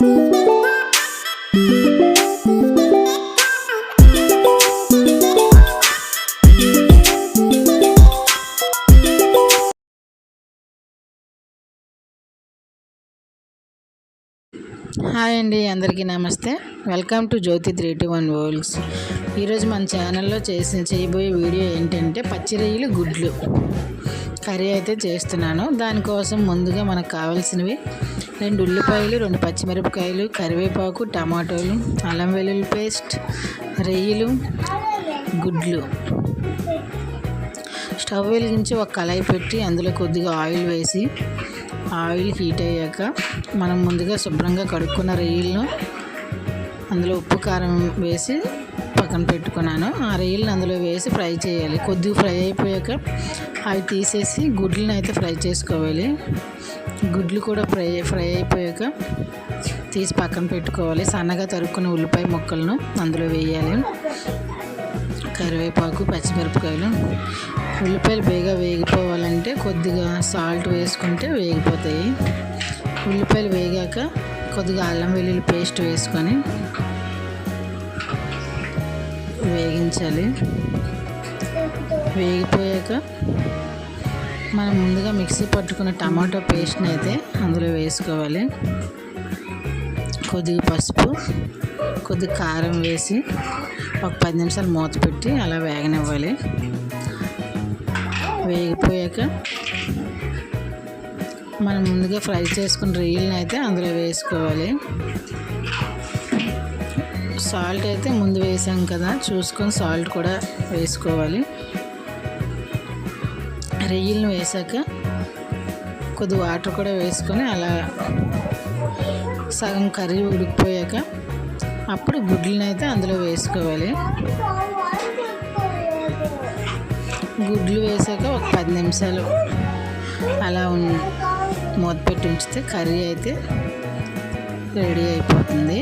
Hi అండి అందరికీ నమస్తే. Welcome to Jyothi three two one worlds. ఈరోజు మన ఛానల్లో చేసి చేయబోయే వీడియో ఏంటంటే పచ్చి రొయ్యలు గుడ్లు. కర్రీ అయితే చేస్తున్నాను. దానికోసం ముందుగా మనకు కావాల్సినవి రెండు ఉల్లిపాయలు రెండు పచ్చిమిరపకాయలు కరివేపాకు టమాటోలు అల్లం వెల్లుల్లి పేస్ట్ రొయ్యలు గుడ్లు. స్టవ్ వెలిగించి ఒక కళాయి పెట్టి అందులో కొద్దిగా ఆయిల్ వేసి ఆయిల్ హీట్ అయ్యాక మనం ముందుగా శుభ్రంగా కడుక్కున్న రొయ్యలను అందులో ఉప్పు కారం వేసి పక్కన పెట్టుకున్నాను. ఆ రొయ్యలను అందులో వేసి ఫ్రై చేయాలి. కొద్దిగా ఫ్రై అయిపోయాక అవి తీసేసి గుడ్లను అయితే ఫ్రై చేసుకోవాలి. గుడ్లు కూడా ఫ్రై ఫ్రై అయిపోయాక తీసి పక్కన పెట్టుకోవాలి. సన్నగా తరుక్కున్న ఉల్లిపాయ ముక్కలను అందులో వేయాలి. కరివేపాకు పచ్చిమిరపకాయలు. ఉల్లిపాయలు బేగా వేగిపోవాలంటే కొద్దిగా సాల్ట్ వేసుకుంటే వేగిపోతాయి. ఉల్లిపాయలు వేగాక కొద్దిగా అల్లం వెల్లుల్లి పేస్ట్ వేసుకొని వేగించాలి. వేగిపోయాక మనం ముందుగా మిక్సీ పట్టుకున్న టమాటో పేస్ట్ని అయితే అందులో వేసుకోవాలి. కొద్దిగా పసుపు కొద్దిగా కారం వేసి ఒక పది నిమిషాలు మూత పెట్టి అలా వేగనివ్వాలి. వేగిపోయాక మనం ముందుగా ఫ్రై చేసుకున్న రొయ్యలను అయితే అందులో వేసుకోవాలి. సాల్ట్ అయితే ముందు వేసాం కదా చూసుకొని సాల్ట్ కూడా వేసుకోవాలి. రొయ్యలను వేసాక కొద్ది వాటర్ కూడా వేసుకొని అలా సగం కర్రీ ఉడికిపోయాక అప్పుడు గుడ్లను అయితే అందులో వేసుకోవాలి. గుడ్లు వేసాక ఒక పది నిమిషాలు అలా మూత పెట్టి ఉంచితే కర్రీ అయితే రెడీ అయిపోతుంది.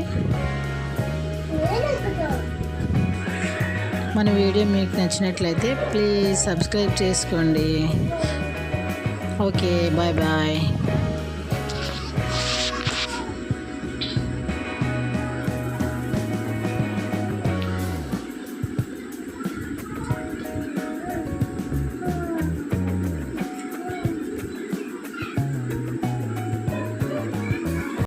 మన వీడియో మీకు నచ్చినట్లయితే ప్లీజ్ సబ్స్క్రైబ్ చేసుకోండి. Okay bye bye.